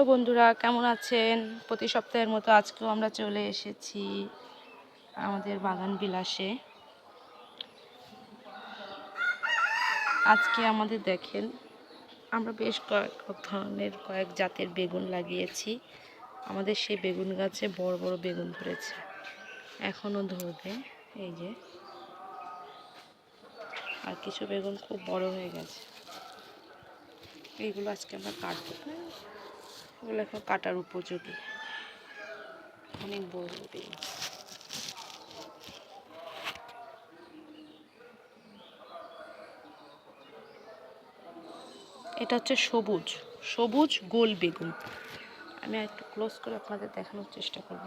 Hello বন্ধুরা, কেমন আছেন? প্রতি সপ্তাহের মতো আজকেও আমরা চলে এসেছি আমাদের বাগান বিলাসে। আজকে আমাদের দেখেন, আমরা বেশ কয়েক ধরনের কয়েক জাতের বেগুন লাগিয়েছি। আমাদের সেই বেগুন গাছে বড় বড় বেগুন ধরেছে। এখনও ধরবে, এই যে। আর কিছু বেগুন খুব বড় হয়ে গেছে। এইগুলো আজকে আমরা কাটবো। এগুলো এখন কাটার উপযোগী। অনেক বড় বেগুন এটা হচ্ছে সবুজ সবুজ গোল বেগুন। আমি একটু ক্লোজ করে আপনাদের দেখানোর চেষ্টা করব।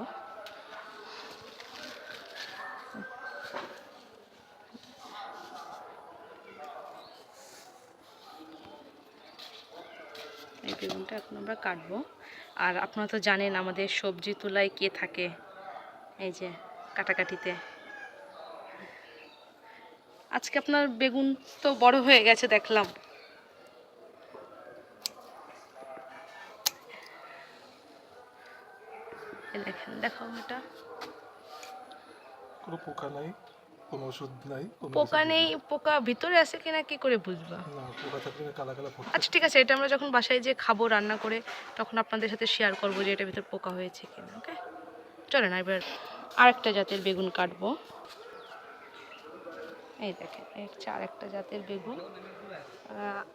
এই বেগুনটা এখন আমরা কাটবো। আর আপনারা তো জানেন আমাদের সবজি তোলায় কে থাকে, এই যে কাটাকাটিতে। আজকে আপনার বেগুন তো বড় হয়ে গেছে দেখলাম। দেখেন, দেখাও এটা। কোনো পোকা নাই। কোনো ওষুধ নাই কোনো পোকা নেই পোকা ভিতরে আছে কিনা কি করে বুঝবা? না পোকা থাকলে কালা কালা ফুটছে আচ্ছা ঠিক আছে এটা আমরা যখন বাসায় যে খাব রান্না করে তখন আপনাদের সাথে শেয়ার করব যে এটার ভিতরে পোকা হয়েছে কিনা ওকে চলে না এবার আরেকটা জাতের বেগুন কাটবো। এই দেখেন এই হচ্ছে আরেকটা জাতের বেগুন।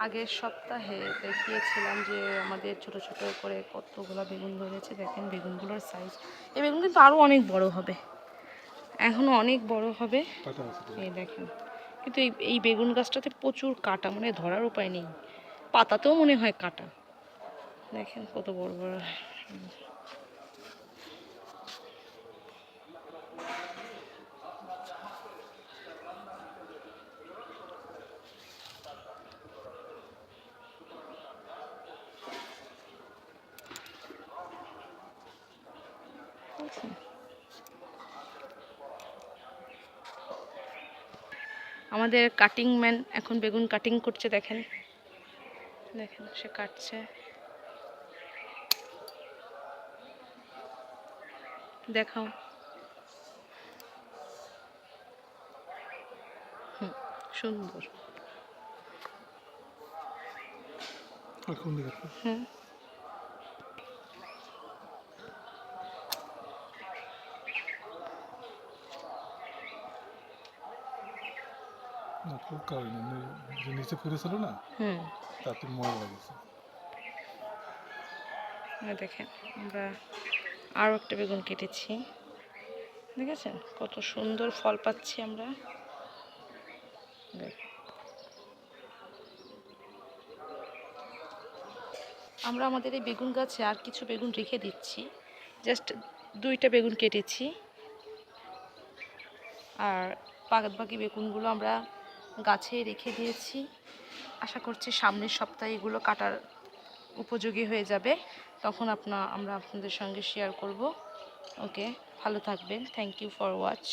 আগের সপ্তাহে দেখিয়েছিলাম যে আমাদের ছোট ছোট করে কতগুলো বেগুন ধরেছে দেখেন বেগুনগুলোর সাইজ এই বেগুন কিন্তু আরও অনেক বড় হবে। এখনও অনেক বড় হবে। এই দেখেন কিন্তু এই এই বেগুন গাছটাতে প্রচুর কাটা মানে ধরার উপায় নেই পাতাতেও মনে হয় কাটা দেখেন কত বড় বড় বুঝছেন? আমাদের কাটিং ম্যান এখন বেগুন কাটিং করছে দেখেন। দেখেন সে কাটছে। দেখাও। হুম সুন্দর। হুম। না পোকা হয়নি যে নিচে পড়েছিল না তাতে ময়লা লাগছে দেখেন আমরা আরও একটা বেগুন কেটেছি। দেখেছেন কত সুন্দর ফল পাচ্ছি আমরা। আমরা আমাদের এই বেগুন গাছে আর কিছু বেগুন রেখে দিচ্ছি। জাস্ট দুইটা বেগুন কেটেছি। আর বাকি বেগুনগুলো আমরা গাছে রেখে দিয়েছি। আশা করছি সামনের সপ্তাহে এগুলো কাটার উপযোগী হয়ে যাবে। তখন আপনা, আমরা আপনাদের সঙ্গে শেয়ার করব। ওকে ভালো থাকবেন। Thank you for watch